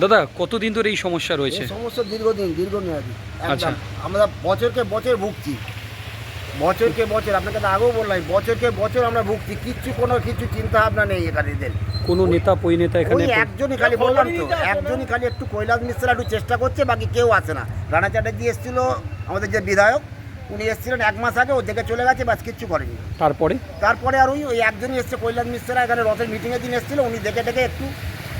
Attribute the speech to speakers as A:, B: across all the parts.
A: দাদা কতদিন ধরে এই সমস্যা রয়েছে?
B: সমস্যা দীর্ঘদিন দীর্ঘমেয়াদী।
A: আচ্ছা।
B: আমরা বছরকে বছর ভুগছি। বছরকে বছর আপনাকে তো আগেও বললাম বছরকে বছর আমরা ভুগছি। কিচ্ছু কোনো কিছু চিন্তা ভাবনা নেই এখানে এদের।
A: কোনো নেতা পরিনেতা এখানে
B: একজনই খালি বললাম তো একজনই খালি একটু কৈলাস মিশ্রা একটু চেষ্টা করছে বাকি কেউ আসে না। রানা চ্যাটার্জি এসেছিল আমাদের যে বিধায়ক উনি এসেছিলেন এক মাস আগে ও দেখে চলে গেছে বাস কিচ্ছু করেনি।
A: তারপরে?
B: তারপরে আর ওই ওই একজনই এসছে কৈলাস মিশ্রা এখানে রথের মিটিংয়ের দিন এসেছিল উনি দেখে দেখে একটু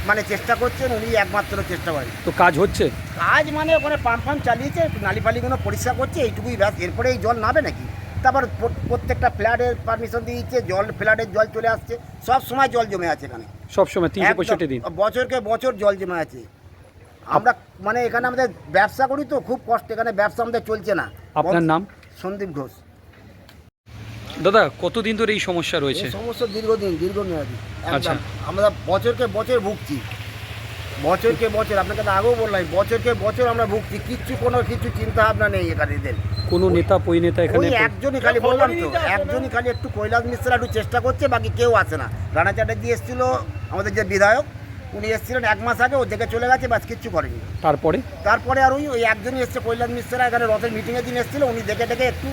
B: মানে চেষ্টা করছেন উনি একমাত্র চেষ্টা করেন
A: তো কাজ হচ্ছে?
B: কাজ মানে ওখানে পাম্প ফাম্প চালিয়েছে নালি ফালিগুলো পরিষ্কার করছে এইটুকুই ব্যাস। এরপরে এই জল নাবে নাকি? তারপর প্রত্যেকটা ফ্ল্যাটের পারমিশন দিয়েছে জল ফ্ল্যাটের জল চলে আসছে। সব সময় জল জমে আছে এখানে।
A: সব সময় তিনশো পঁয়ষট্টি দিন।
B: বছরকে বছর জল জমে আছে। আমরা মানে এখানে আমাদের ব্যবসা করি তো খুব কষ্ট। এখানে ব্যবসা আমাদের চলছে না।
A: আপনার নাম?
B: সন্দীপ ঘোষ।
A: দাদা কতদিন ধরে এই সমস্যা রয়েছে?
B: এই সমস্যা দীর্ঘদিন দীর্ঘমেয়াদী
A: আচ্ছা।
B: একদম আমরা বছরকে বছর ভুগছি। বছরকে বছর আপনাকে তো আগেও বললাম বছরকে বছর আমরা ভুগছি। কিচ্ছু কোনো কিছু চিন্তা ভাবনা নেই এখানে এদের।
A: কোনো নেতা পই নেতা এখানে
B: ওই একজনই খালি বললাম তো একজনই খালি একটু কৈলাস মিশ্রা একটু চেষ্টা করছে বাকি কেউ আসে না। রানা চ্যাটার্জি এসেছিল আমাদের যে বিধায়ক উনি এসেছিলেন এক মাস আগে ও দেখে চলে গেছে বাস কিচ্ছু করেনি।
A: তারপরে?
B: তারপরে আর ওই ওই একজনই এসছে কৈলাস মিশ্রা এখানে রথের মিটিংয়ের দিন এসেছিল উনি দেখে দেখে একটু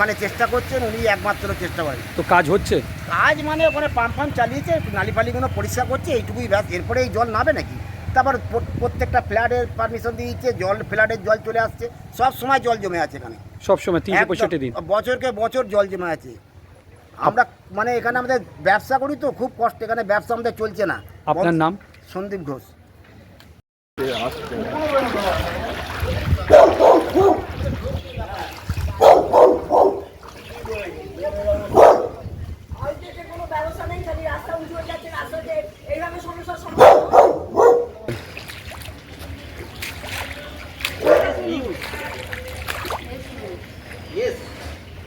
B: মানে চেষ্টা করছেন উনি একমাত্র চেষ্টা করেন।
A: তো কাজ হচ্ছে?
B: কাজ মানে ওখানে পাম্প ফাম্প চালিয়েছে নালি ফালিগুলো পরিষ্কার করছে এইটুকুই ব্যাস। এরপরে এই জল নাবে নাকি? তারপর প্রত্যেকটা ফ্ল্যাটের পারমিশন দিয়েছে জল ফ্ল্যাটের জল চলে আসছে সব সময় জল জমে আছে এখানে।
A: সব সময় তিনশো পঁয়ষট্টি দিন।
B: বছরকে বছর জল জমে আছে। আমরা মানে এখানে আমাদের ব্যবসা করি তো খুব কষ্ট এখানে ব্যবসা আমাদের চলছে না।
A: আপনার নাম?
B: সন্দীপ ঘোষ
C: আউটলেটের কোনো ব্যবস্থা নেই খালি রাস্তা উঁচু হয়ে যাচ্ছে রাস্তাতে এইভাবে সমস্যার সমাধান হ্যাঁ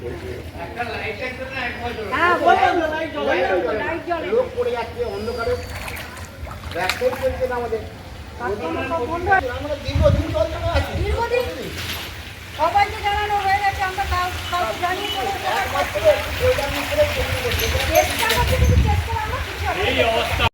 C: বলুন বললাম তো, লাইট জ্বলে
B: লোক পড়ে যাচ্ছে অন্ধকারে। ব্যবসাই চলছে না আমাদের।
C: কাজকর্ম সব বন্ধ
B: আমরা দীর্ঘদিন
C: সবাইকে জানানো হয়ে গেছে আমরা কাউ কাউকে জানিয়ে চেষ্টা করছি কিন্তু চেষ্টা আমরা কিছু না।